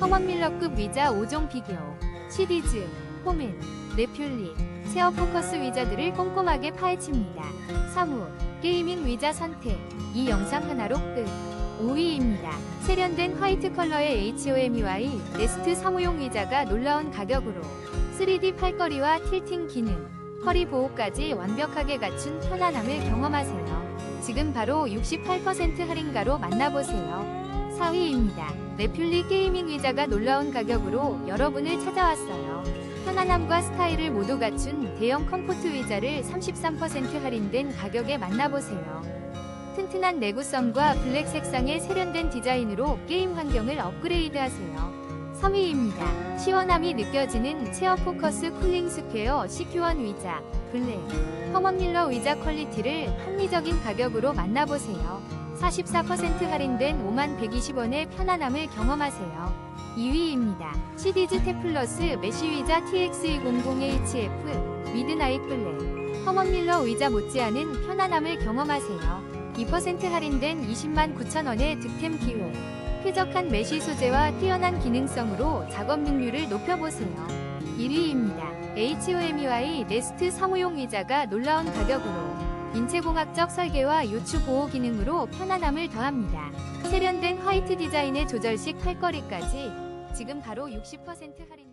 허먼 밀러급 위자 5종 비교, 시디즈, 호맨, 네퓰리, 체어 포커스 위자들을 꼼꼼하게 파헤칩니다. 3후, 게이밍 위자 선택, 이 영상 하나로 끝. 5위입니다. 세련된 화이트 컬러의 HOMEY 네스트 사무용 위자가 놀라운 가격으로 3D 팔걸이와 틸팅 기능, 허리 보호까지 완벽하게 갖춘 편안함을 경험하세요. 지금 바로 68% 할인가로 만나보세요. 4위입니다. 네퓰리 게이밍 의자가 놀라운 가격으로 여러분을 찾아왔어요. 편안함과 스타일을 모두 갖춘 대형 컴포트 의자를 33% 할인된 가격에 만나보세요. 튼튼한 내구성과 블랙 색상의 세련된 디자인으로 게임 환경을 업그레이드하세요. 3위입니다. 시원함이 느껴지는 체어 포커스 쿨링 스퀘어 CQ1 의자 블랙 커먼 밀러 의자 퀄리티를 합리적인 가격으로 만나보세요. 44% 할인된 5120원의 편안함을 경험하세요. 2위입니다. 시디즈 테플러스 메쉬 의자 TX200HF 미드나잇 블랙 커먼 밀러 의자 못지않은 편안함을 경험하세요. 2% 할인된 20만 9천원의 득템 기회 쾌적한 메쉬 소재와 뛰어난 기능성으로 작업 능률을 높여보세요. 1위입니다. HOMEY 네스트 사무용 의자가 놀라운 가격으로 인체공학적 설계와 요추 보호 기능으로 편안함을 더합니다. 세련된 화이트 디자인의 조절식 팔걸이까지 지금 바로 60% 할인